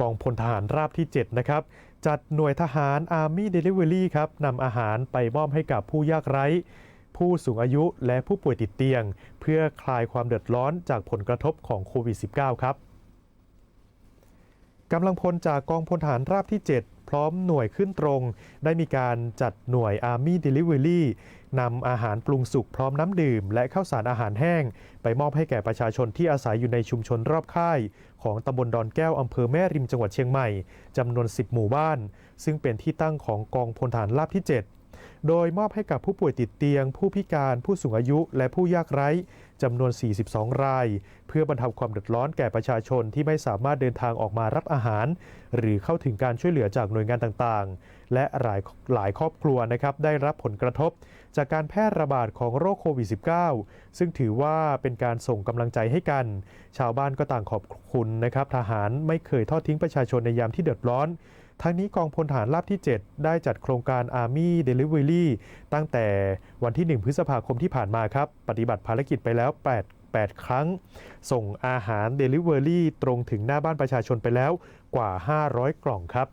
กองพลทหารราบที่ 7 นะครับ จัดหน่วยทหาร Army Delivery ครับนำอาหารไปมอบให้กับผู้ยากไร้ ผู้สูงอายุและผู้ป่วยติดเตียง เพื่อคลายความเดือดร้อนจากผลกระทบของโควิด -19 ครับกำลังพลจากกองพลทหารราบที่ 7 ร้อมหน่วยขึ้นตรง ได้มีการจัดหน่วย Army Delivery นำอาหารปรุงสุกพร้อมน้ำดื่ม และข้าวสารอาหารแห้ง ไปมอบให้แก่ประชาชนที่อาศัยอยู่ในชุมชนรอบค่าย ของตำบลดอนแก้วอำเภอแม่ริมจังหวัดเชียงใหม่จำนวน 10 หมู่บ้าน ซึ่งเป็นที่ตั้งของกองพลฐานราบที่ 7 โดยมอบให้กับผู้ป่วยติดเตียง ผู้พิการผู้สูงอายุ และผู้ยากไร้จำนวน 42 ราย เพื่อบรรเทาความเดือดร้อนแก่ประชาชนที่ไม่สามารถเดินทางออกมารับอาหาร หรือเข้าถึงการช่วยเหลือจากหน่วยงานต่างๆ และหลายหลายครอบครัวนะครับได้รับผลกระทบ จากการแพร่ระบาดของโรคโควิด -19 ซึ่งถือว่าเป็นการส่งกำลังใจให้กัน ชาวบ้านก็ต่างขอบคุณนะครับทหารไม่เคยทอดทิ้งประชาชนในยามที่เดือดร้อน ทั้งนี้กองพลฐานราบที่ 7 ได้จัดโครงการ Army Delivery ตั้งแต่วันที่ 1 พฤษภาคมที่ผ่านมาครับ ปฏิบัติภารกิจไปแล้ว 8 8 ครั้ง ส่งอาหาร Delivery ตรงถึงหน้าบ้านประชาชนไปแล้วกว่า 500 กล่องครับ